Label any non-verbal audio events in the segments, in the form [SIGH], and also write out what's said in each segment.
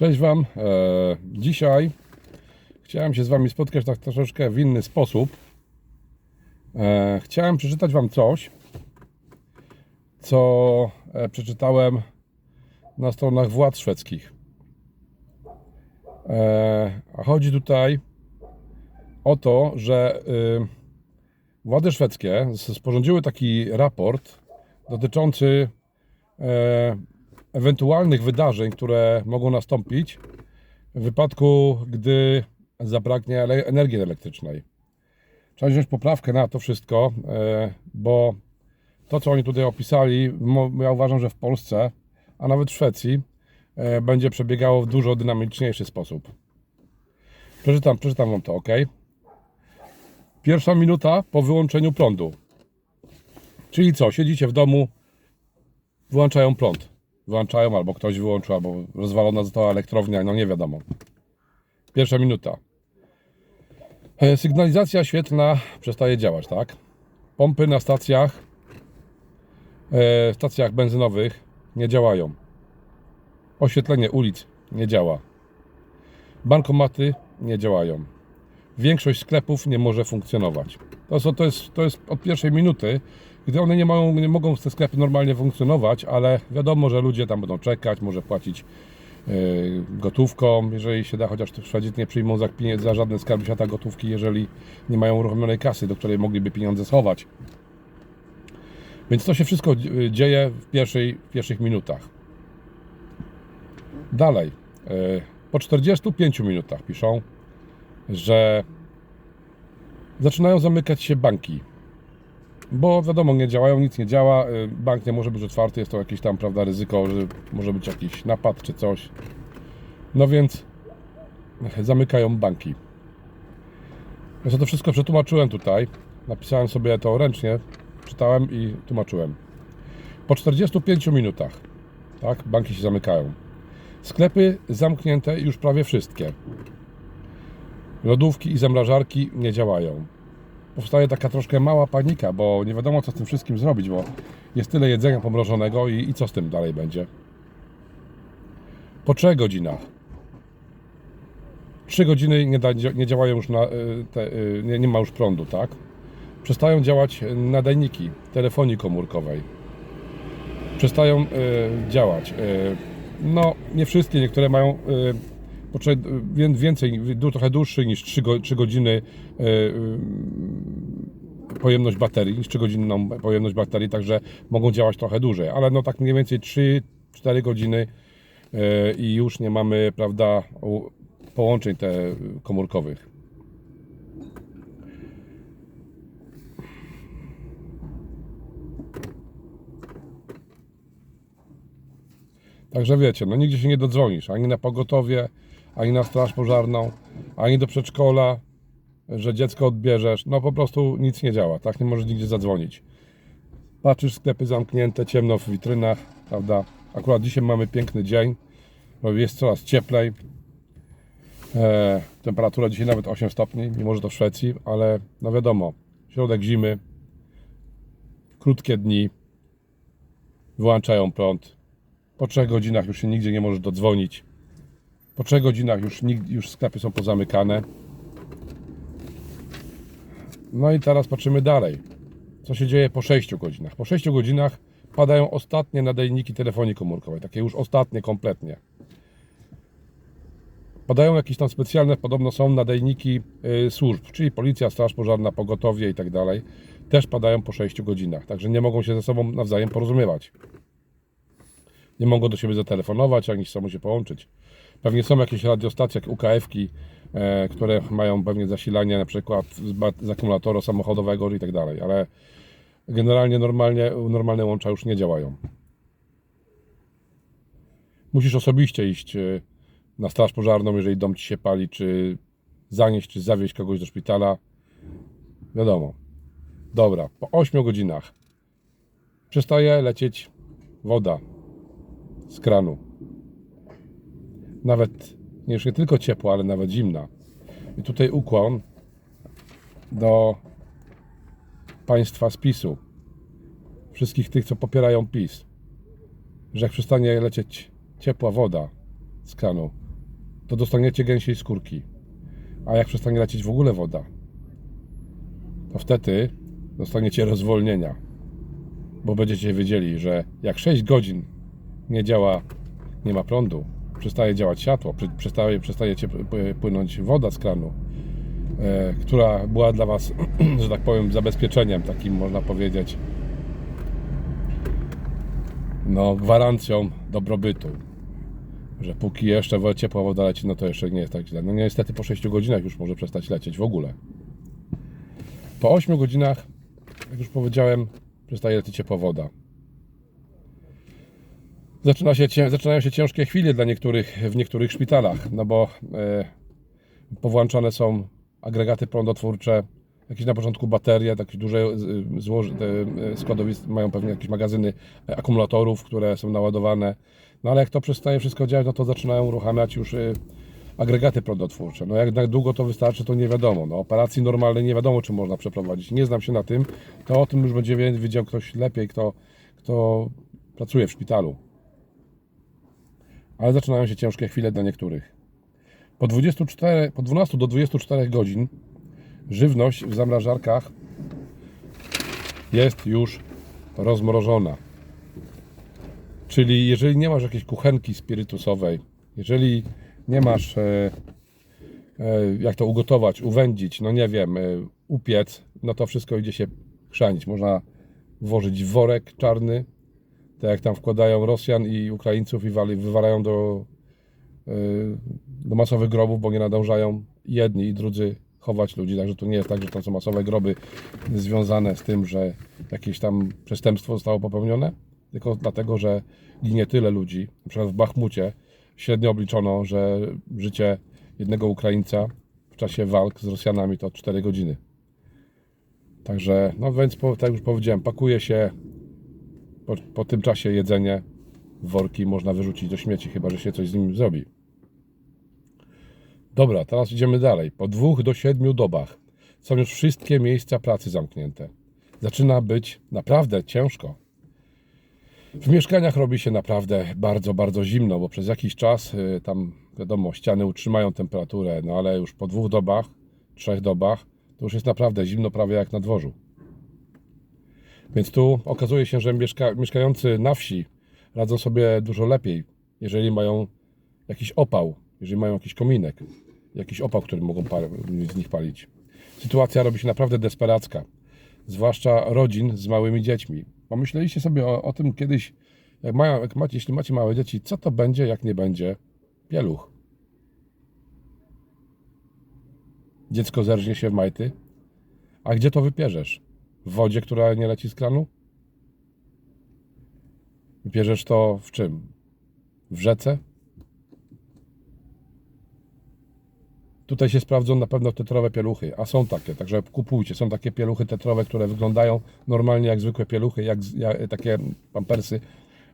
Cześć Wam. E, dzisiaj chciałem się z Wami spotkać tak troszeczkę w inny sposób. E, chciałem przeczytać Wam coś, co e, przeczytałem na stronach władz szwedzkich. Chodzi tutaj o to, że y, władze szwedzkie sporządziły taki raport dotyczący ewentualnych wydarzeń, które mogą nastąpić w wypadku, gdy zabraknie energii elektrycznej. Trzeba wziąć poprawkę na to wszystko, e, bo to, co oni tutaj opisali, ja uważam, że w Polsce, a nawet w Szwecji, e, będzie przebiegało w dużo dynamiczniejszy sposób. Przeczytam, przeczytam Wam to, ok? Pierwsza minuta po wyłączeniu prądu. Czyli co? Siedzicie w domu, wyłączają prąd. Wyłączają, albo ktoś wyłączył, albo rozwalona została elektrownia, no nie wiadomo. Pierwsza minuta. E, Sygnalizacja świetlna przestaje działać, tak? Pompy na stacjach, e, stacjach benzynowych nie działają. Oświetlenie ulic nie działa. Bankomaty nie działają. Większość sklepów nie może funkcjonować. To, to, jest, to jest od pierwszej minuty, gdy one nie, mają, nie mogą te sklepy normalnie funkcjonować, ale wiadomo, że ludzie tam będą czekać, może płacić yy, gotówką, jeżeli się da, chociaż w Szwecji nie przyjmą za, za żadne skarby świata gotówki, jeżeli nie mają uruchomionej kasy, do której mogliby pieniądze schować. Więc to się wszystko dzie- dzieje w, pierwszej, w pierwszych minutach. Dalej, yy, po 45 minutach piszą, że zaczynają zamykać się banki. Bo wiadomo, nie działają, nic nie działa, y, bank nie może być otwarty, jest to jakieś tam, prawda, ryzyko, że może być jakiś napad czy coś. No więc zamykają banki. Ja to wszystko przetłumaczyłem tutaj. Napisałem sobie to ręcznie, czytałem i tłumaczyłem. Po 45 minutach, tak, banki się zamykają. Sklepy zamknięte już prawie wszystkie. Lodówki i zamrażarki nie działają. Powstaje taka troszkę mała panika, bo nie wiadomo co z tym wszystkim zrobić, bo jest tyle jedzenia pomrożonego i, i co z tym dalej będzie. Po 3 godzinach. 3 godziny nie, da, nie działają już na, y, te, y, nie, nie ma już prądu, tak? Przestają działać nadajniki telefonii komórkowej. Przestają y, działać. Y, no, nie wszystkie, niektóre mają y, więcej, trochę dłuższy niż 3, go, 3 godziny y, y, pojemność baterii, niż 3 godzinną pojemność baterii, także mogą działać trochę dłużej, ale no tak mniej więcej 3-4 godziny y, i już nie mamy, prawda, połączeń te komórkowych. Także wiecie, no nigdzie się nie dodzwonisz, ani na pogotowie, ani na straż pożarną, ani do przedszkola, że dziecko odbierzesz. No po prostu nic nie działa, tak? Nie możesz nigdzie zadzwonić. Patrzysz, sklepy zamknięte, ciemno w witrynach, prawda? Akurat dzisiaj mamy piękny dzień, bo jest coraz cieplej. E, temperatura dzisiaj nawet 8 stopni, mimo że to w Szwecji, ale no wiadomo, środek zimy, krótkie dni, wyłączają prąd, po trzech godzinach już się nigdzie nie możesz dodzwonić. Po trzech godzinach już, już sklepy są pozamykane. No i teraz patrzymy dalej. Co się dzieje po 6 godzinach? Po 6 godzinach padają ostatnie nadajniki telefonii komórkowej. Takie już ostatnie kompletnie. Padają jakieś tam specjalne, podobno są nadajniki y, służb, czyli policja, straż pożarna, pogotowie i tak dalej. Też padają po 6 godzinach. Także nie mogą się ze sobą nawzajem porozumiewać nie mogą do siebie zatelefonować, ani chcą się połączyć. Pewnie są jakieś radiostacje, jak UKF-ki, e, które mają pewnie zasilanie na przykład z, z akumulatora samochodowego i tak dalej, ale generalnie normalnie, normalne łącza już nie działają. Musisz osobiście iść e, na straż pożarną, jeżeli dom ci się pali, czy zanieść, czy zawieźć kogoś do szpitala. Wiadomo. Dobra, po 8 godzinach przestaje lecieć woda z kranu. Nawet nie już nie tylko ciepła, ale nawet zimna. I tutaj ukłon do państwa z PiSu. Wszystkich tych, co popierają PiS. Że jak przestanie lecieć ciepła woda z kranu, to dostaniecie gęsiej skórki. A jak przestanie lecieć w ogóle woda, to wtedy dostaniecie rozwolnienia. Bo będziecie wiedzieli, że jak 6 godzin nie działa, nie ma prądu, przestaje działać światło, przestaje, przestajecie p- p- płynąć woda z kranu, e, która była dla Was, [CLEARS THROAT] że tak powiem, zabezpieczeniem takim, można powiedzieć, no, gwarancją dobrobytu. Że póki jeszcze ciepła woda leci, no to jeszcze nie jest tak źle. No niestety po 6 godzinach już może przestać lecieć w ogóle. Po 8 godzinach, jak już powiedziałem, przestaje lecieć ciepła woda. Zaczyna się, zaczynają się ciężkie chwile dla niektórych w niektórych szpitalach, no bo e, powłączane są agregaty prądotwórcze, jakieś na początku baterie, takie duże te e, składowisk mają pewnie jakieś magazyny e, akumulatorów, które są naładowane. No ale jak to przestaje wszystko działać, no to zaczynają uruchamiać już e, agregaty prądotwórcze. No jak długo to wystarczy, to nie wiadomo. No, operacji normalnej nie wiadomo, czy można przeprowadzić. Nie znam się na tym, to o tym już będzie wie- wiedział ktoś lepiej, kto, kto pracuje w szpitalu. Ale zaczynają się ciężkie chwile dla niektórych. Po, 24, po 12 do 24 godzin żywność w zamrażarkach jest już rozmrożona. Czyli jeżeli nie masz jakiejś kuchenki spirytusowej, jeżeli nie masz e, e, jak to ugotować, uwędzić, no nie wiem, e, upiec, no to wszystko idzie się chrzanić. Można włożyć worek czarny, tak jak tam wkładają Rosjan i Ukraińców i wali, wywalają do, e, do masowych grobów, bo nie nadążają jedni i drudzy chować ludzi. Także to nie jest tak, że to są masowe groby związane z tym, że jakieś tam przestępstwo zostało popełnione, tylko dlatego, że ginie tyle ludzi. Na przykład w Bachmucie średnio obliczono, że życie jednego Ukraińca w czasie walk z Rosjanami to 4 godziny. Także, no więc, tak jak już powiedziałem, pakuje się po, po tym czasie jedzenie worki można wyrzucić do śmieci, chyba że się coś z nim zrobi. Dobra, teraz idziemy dalej. Po dwóch do siedmiu dobach są już wszystkie miejsca pracy zamknięte. Zaczyna być naprawdę ciężko. W mieszkaniach robi się naprawdę bardzo, bardzo zimno, bo przez jakiś czas y, tam, wiadomo, ściany utrzymają temperaturę, no ale już po dwóch dobach, trzech dobach, to już jest naprawdę zimno, prawie jak na dworzu. Więc tu okazuje się, że mieszka, mieszkający na wsi radzą sobie dużo lepiej, jeżeli mają jakiś opał, jeżeli mają jakiś kominek, jakiś opał, który mogą z nich palić. Sytuacja robi się naprawdę desperacka, zwłaszcza rodzin z małymi dziećmi. Pomyśleliście sobie o, o tym kiedyś, jak mają, jak macie, jeśli macie małe dzieci, co to będzie, jak nie będzie pieluch? Dziecko zerżnie się w majty, a gdzie to wypierzesz? W wodzie, która nie leci z kranu? Wypierzesz to w czym? W rzece? Tutaj się sprawdzą na pewno tetrowe pieluchy, a są takie, także kupujcie. Są takie pieluchy tetrowe, które wyglądają normalnie jak zwykłe pieluchy, jak, jak takie pampersy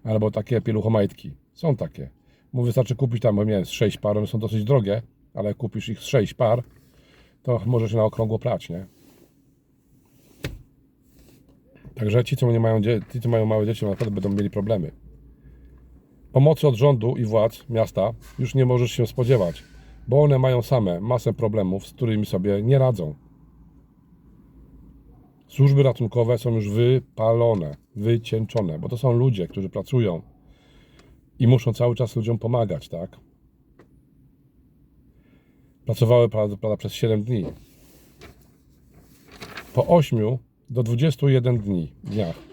albo takie pieluchomajtki. Są takie. Mu wystarczy kupić tam, bo nie wiem, z 6 par, one są dosyć drogie, ale kupisz ich z 6 par, to możesz na okrągło prać, nie? Także ci, co nie mają, ci, co mają małe dzieci, naprawdę będą mieli problemy. Pomocy od rządu i władz miasta już nie możesz się spodziewać, bo one mają same masę problemów, z którymi sobie nie radzą. Służby ratunkowe są już wypalone, wycieńczone, bo to są ludzie, którzy pracują i muszą cały czas ludziom pomagać, tak? Pracowały prawda, przez 7 dni. Po 8 do 21 dni, dniach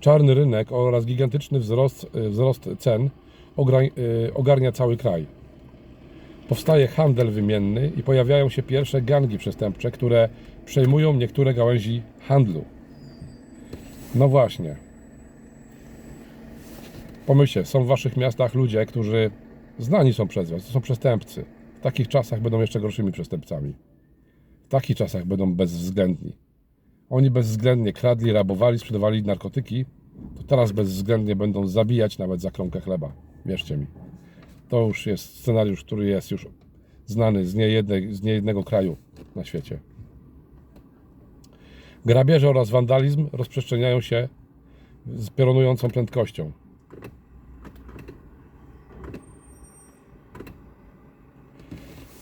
czarny rynek oraz gigantyczny wzrost, y, wzrost cen y, ogarnia cały kraj. Powstaje handel wymienny i pojawiają się pierwsze gangi przestępcze, które przejmują niektóre gałęzi handlu. No właśnie. Pomyślcie, są w waszych miastach ludzie, którzy znani są przez was, to są przestępcy. W takich czasach będą jeszcze gorszymi przestępcami. W takich czasach będą bezwzględni. Oni bezwzględnie kradli, rabowali, sprzedawali narkotyki, to teraz bezwzględnie będą zabijać nawet za kromkę chleba. Wierzcie mi. To już jest scenariusz, który jest już znany z niejednej, z niejednego kraju na świecie. Grabieże oraz wandalizm rozprzestrzeniają się z piorunującą prędkością.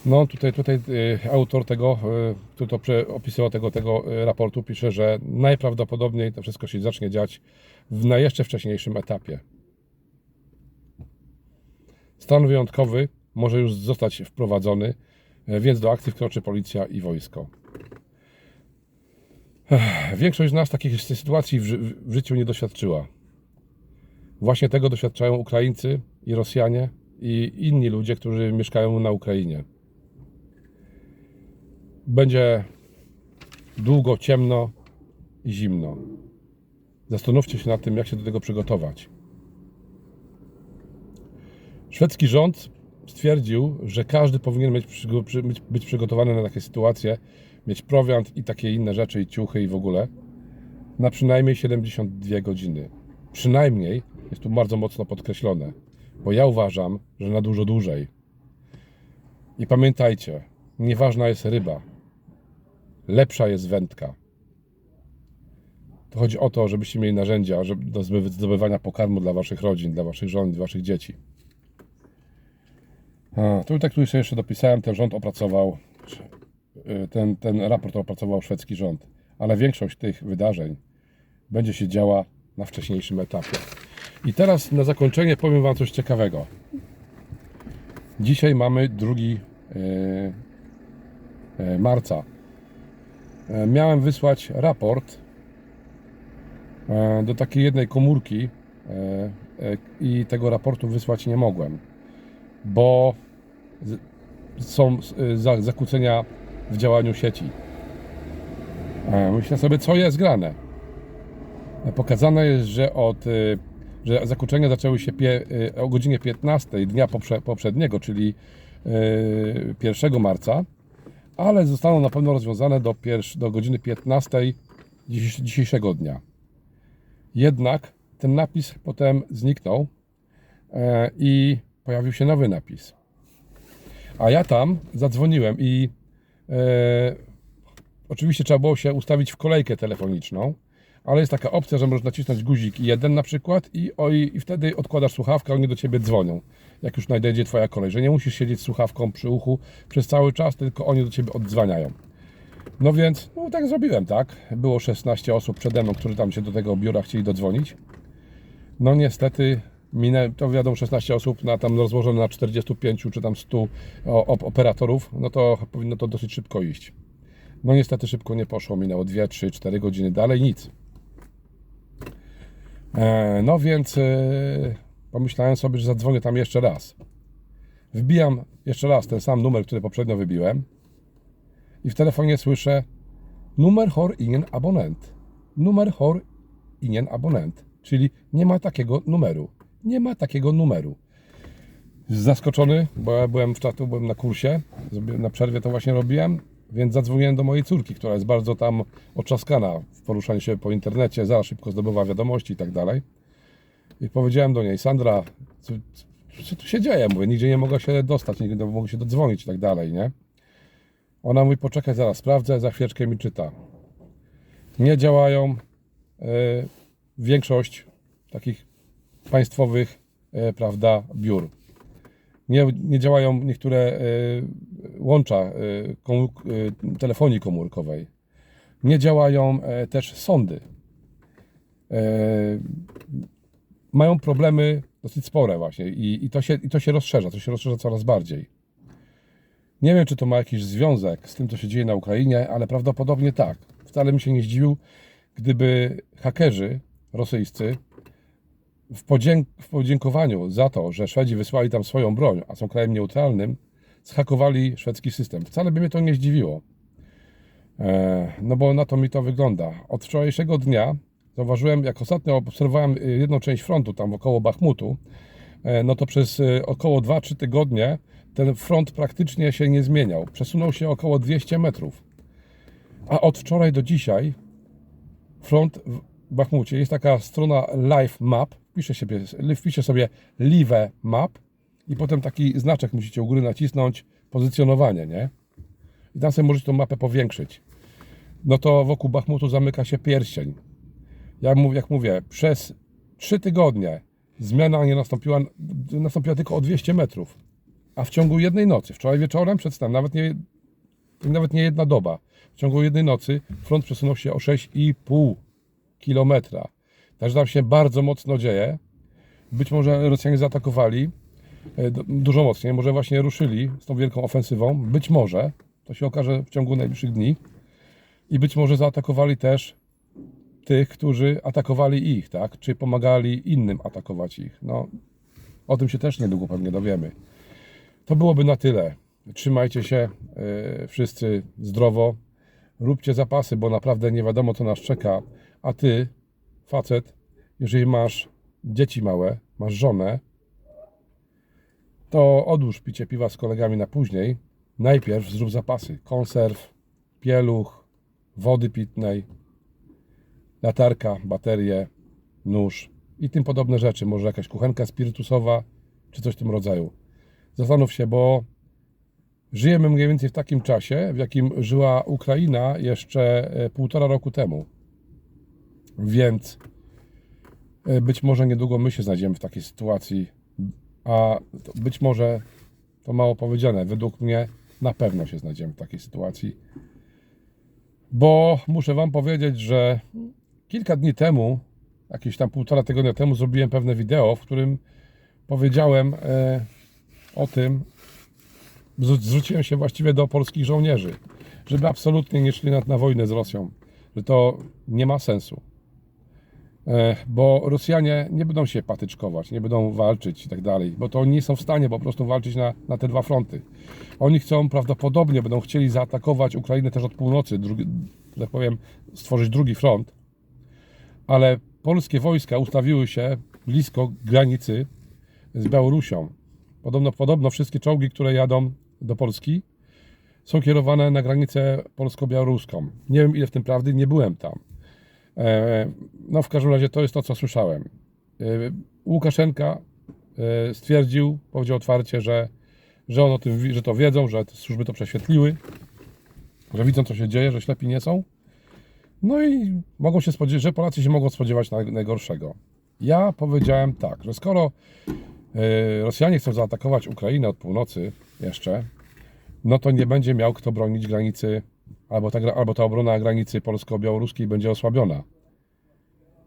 No tutaj, tutaj y, autor tego, który to opisywał tego, tego y, raportu, pisze, że najprawdopodobniej to wszystko się zacznie dziać w, na jeszcze wcześniejszym etapie. Stan wyjątkowy może już zostać wprowadzony, y, więc do akcji wkroczy policja i wojsko. Większość z nas takich sytuacji w, ży- w życiu nie doświadczyła. Właśnie tego doświadczają Ukraińcy i Rosjanie i inni ludzie, którzy mieszkają na Ukrainie. Będzie długo, ciemno i zimno. Zastanówcie się nad tym, jak się do tego przygotować. Szwedzki rząd stwierdził, że każdy powinien być przygotowany na takie sytuacje, mieć prowiant i takie inne rzeczy, i ciuchy, i w ogóle, na przynajmniej 72 godziny. Przynajmniej jest tu bardzo mocno podkreślone, bo ja uważam, że na dużo dłużej. I pamiętajcie, nieważna jest ryba, lepsza jest wędka. To chodzi o to, żebyście mieli narzędzia do zdoby- zdobywania pokarmu dla waszych rodzin, dla waszych żon, dla waszych dzieci. A, tutaj, który sobie jeszcze dopisałem, ten rząd opracował, ten, ten raport opracował szwedzki rząd, ale większość tych wydarzeń będzie się działa na wcześniejszym etapie. I teraz na zakończenie powiem Wam coś ciekawego. Dzisiaj mamy 2 y, y, marca. E, Miałem wysłać raport e, do takiej jednej komórki e, i tego raportu wysłać nie mogłem, bo są za- zakłócenia w działaniu sieci. Myślę sobie, co jest grane. Pokazane jest, że od że zakłócenia zaczęły się o godzinie 15 dnia poprze, poprzedniego, czyli e, 1 marca, ale zostaną na pewno rozwiązane do, pierw, do godziny 15 dziś, dzisiejszego dnia. Jednak ten napis potem zniknął e, i pojawił się nowy napis. A ja tam zadzwoniłem i e, oczywiście trzeba było się ustawić w kolejkę telefoniczną, ale jest taka opcja, że możesz nacisnąć guzik jeden na przykład i, o, i wtedy odkładasz słuchawkę, oni do ciebie dzwonią, jak już nadejdzie twoja kolej, że nie musisz siedzieć z słuchawką przy uchu przez cały czas, tylko oni do ciebie oddzwaniają. No więc, no tak zrobiłem, tak. Było 16 osób przede mną, którzy tam się do tego biura chcieli dodzwonić. No niestety, minę, to wiadomo, 16 osób na tam rozłożone na 45 czy tam 100 o- op- operatorów, no to powinno to dosyć szybko iść. No niestety szybko nie poszło, minęło 2, 3, 4 godziny, dalej nic. E, no więc e, pomyślałem sobie, że zadzwonię tam jeszcze raz. Wbijam jeszcze raz ten sam numer, który poprzednio wybiłem i w telefonie słyszę numer hor ingen abonent. Numer hor ingen abonent. Czyli nie ma takiego numeru. Nie ma takiego numeru. Zaskoczony, bo ja byłem w czatu, byłem na kursie, na przerwie to właśnie robiłem, więc zadzwoniłem do mojej córki, która jest bardzo tam oczaskana w poruszaniu się po internecie, zaraz szybko zdobywa wiadomości i tak dalej. I powiedziałem do niej, Sandra, co, co tu się dzieje? Mówię, nigdzie nie mogę się dostać, nigdzie nie mogę się dodzwonić i tak dalej, nie? Ona mówi, poczekaj, zaraz sprawdzę, za chwileczkę mi czyta. Nie działają e, większość takich państwowych, e, prawda, biur. Nie, nie działają niektóre e, łącza e, komu, e, telefonii komórkowej. Nie działają e, też sądy. E, mają problemy dosyć spore właśnie i, i, to się, i to się rozszerza, to się rozszerza coraz bardziej. Nie wiem, czy to ma jakiś związek z tym, co się dzieje na Ukrainie, ale prawdopodobnie tak. Wcale bym się nie zdziwił, gdyby hakerzy rosyjscy w, podzięk- w podziękowaniu za to, że Szwedzi wysłali tam swoją broń, a są krajem neutralnym, zhakowali szwedzki system. Wcale by mnie to nie zdziwiło. E, no bo na to mi to wygląda. Od wczorajszego dnia zauważyłem, jak ostatnio obserwowałem y, jedną część frontu, tam około Bachmutu, e, no to przez około 2-3 tygodnie ten front praktycznie się nie zmieniał. Przesunął się około 200 metrów. A od wczoraj do dzisiaj front w Bachmucie jest taka strona Live Map. Wpiszę sobie, wpiszę sobie Live Map i potem taki znaczek musicie u góry nacisnąć pozycjonowanie, nie? I tam sobie możecie tą mapę powiększyć. No to wokół Bachmutu zamyka się pierścień. Jak mówię, przez 3 tygodnie zmiana nie nastąpiła, nastąpiła tylko o 200 metrów. A w ciągu jednej nocy, wczoraj wieczorem, przedstawiam, nawet nie, nawet nie jedna doba, w ciągu jednej nocy front przesunął się o 6,5 kilometra. Także tam się bardzo mocno dzieje. Być może Rosjanie zaatakowali dużo mocniej, może właśnie ruszyli z tą wielką ofensywą. Być może, to się okaże w ciągu najbliższych dni. I być może zaatakowali też tych, którzy atakowali ich, tak? Czy pomagali innym atakować ich. No, o tym się też niedługo pewnie dowiemy. To byłoby na tyle. Trzymajcie się e, wszyscy zdrowo. Róbcie zapasy, bo naprawdę nie wiadomo, co nas czeka. A ty, facet, jeżeli masz dzieci małe, masz żonę, to odłóż picie piwa z kolegami na później. Najpierw zrób zapasy. Konserw, pieluch, wody pitnej, latarka, baterie, nóż i tym podobne rzeczy. Może jakaś kuchenka spirytusowa, czy coś w tym rodzaju. Zastanów się, bo żyjemy mniej więcej w takim czasie, w jakim żyła Ukraina jeszcze e, półtora roku temu. Więc e, być może niedługo my się znajdziemy w takiej sytuacji, a być może to mało powiedziane. Według mnie na pewno się znajdziemy w takiej sytuacji. Bo muszę Wam powiedzieć, że kilka dni temu, jakieś tam półtora tygodnia temu, zrobiłem pewne wideo, w którym powiedziałem e, o tym, zwró- zwróciłem się właściwie do polskich żołnierzy, żeby absolutnie nie szli na, na wojnę z Rosją, że to nie ma sensu. E, Bo Rosjanie nie będą się patyczkować, nie będą walczyć i tak dalej, bo to nie są w stanie po prostu walczyć na, na te dwa fronty. Oni chcą prawdopodobnie, będą chcieli zaatakować Ukrainę też od północy, drugi, tak powiem, stworzyć drugi front, ale polskie wojska ustawiły się blisko granicy z Białorusią. Podobno, podobno wszystkie czołgi, które jadą do Polski, są kierowane na granicę polsko-białoruską. Nie wiem, ile w tym prawdy, nie byłem tam. E, No, w każdym razie to jest to, co słyszałem. E, Łukaszenka e, stwierdził, powiedział otwarcie, że, że on o tym, że to wiedzą, że te służby to prześwietliły, że widzą, co się dzieje, że ślepi nie są. No i mogą się spodziewać, że Polacy się mogą spodziewać naj- najgorszego. Ja powiedziałem tak, że skoro Rosjanie chcą zaatakować Ukrainę od północy jeszcze, no to nie będzie miał kto bronić granicy, albo ta, albo ta obrona granicy polsko-białoruskiej będzie osłabiona.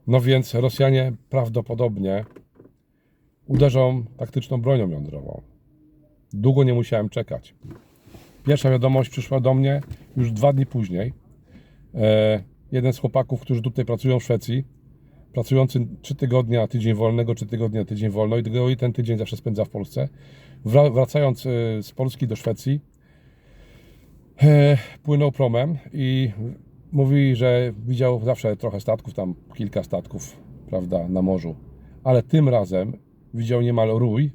No więc Rosjanie prawdopodobnie uderzą taktyczną bronią jądrową. Długo nie musiałem czekać. Pierwsza wiadomość przyszła do mnie już dwa dni później. E, jeden z chłopaków, którzy tutaj pracują w Szwecji, pracujący trzy tygodnie na tydzień wolnego, trzy tygodnie na tydzień wolno i ten tydzień zawsze spędza w Polsce. Wra- Wracając e, z Polski do Szwecji, płynął promem i mówi, że widział zawsze trochę statków, tam kilka statków, prawda, na morzu. Ale tym razem widział niemal rój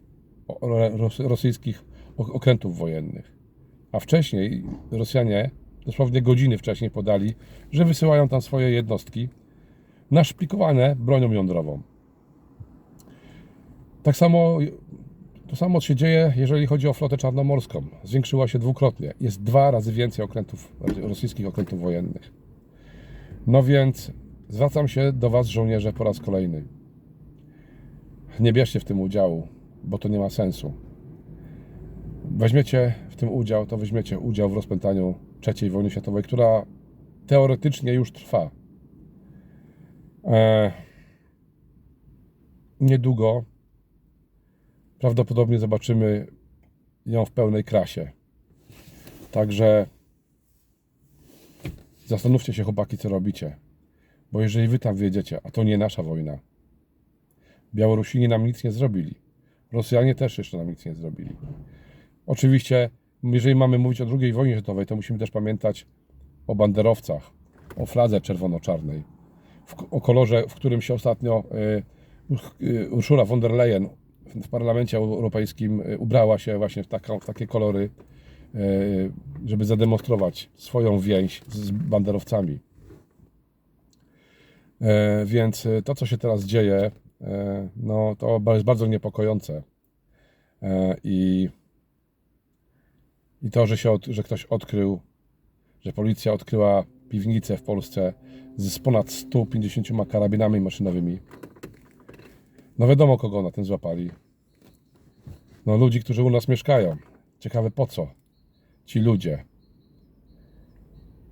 rosyjskich ok- okrętów wojennych. A wcześniej Rosjanie, dosłownie godziny wcześniej podali, że wysyłają tam swoje jednostki naszpikowane bronią jądrową. Tak samo to samo się dzieje, jeżeli chodzi o flotę czarnomorską. Zwiększyła się dwukrotnie. Jest dwa razy więcej okrętów, rosyjskich okrętów wojennych. No więc zwracam się do Was, żołnierze, po raz kolejny. Nie bierzcie w tym udziału, bo to nie ma sensu. Weźmiecie w tym udział, to weźmiecie udział w rozpętaniu III wojny światowej, która teoretycznie już trwa. E, niedługo prawdopodobnie zobaczymy ją w pełnej krasie. Także zastanówcie się, chłopaki, co robicie. Bo jeżeli wy tam wiedziecie, a to nie nasza wojna, Białorusini nam nic nie zrobili. Rosjanie też jeszcze nam nic nie zrobili. Oczywiście, jeżeli mamy mówić o II wojnie światowej, to musimy też pamiętać o banderowcach, o fladze czerwono-czarnej, o kolorze, w którym się ostatnio y, y, Ursula von der Leyen w Parlamencie Europejskim y, ubrała się właśnie w, taką, w takie kolory, y, żeby zademonstrować swoją więź z banderowcami. E, Więc y, to, co się teraz dzieje, e, no, to jest bardzo niepokojące. E, I, i to, że, się od, że ktoś odkrył, że policja odkryła piwnicę w Polsce z ponad 150 karabinami maszynowymi. No wiadomo, kogo na tym złapali. no, ludzi, którzy u nas mieszkają. Ciekawe po co ci ludzie,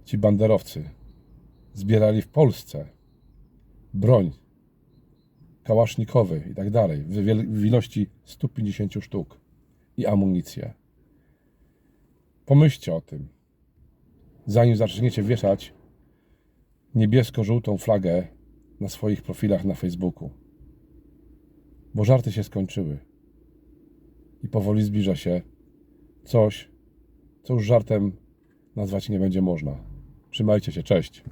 ci banderowcy zbierali w Polsce broń kałasznikowy i tak dalej w ilości 150 sztuk i amunicję. Pomyślcie o tym, zanim zaczniecie wieszać niebiesko-żółtą flagę na swoich profilach na Facebooku. Bo żarty się skończyły. I powoli zbliża się coś, co już żartem nazwać nie będzie można. Trzymajcie się, cześć.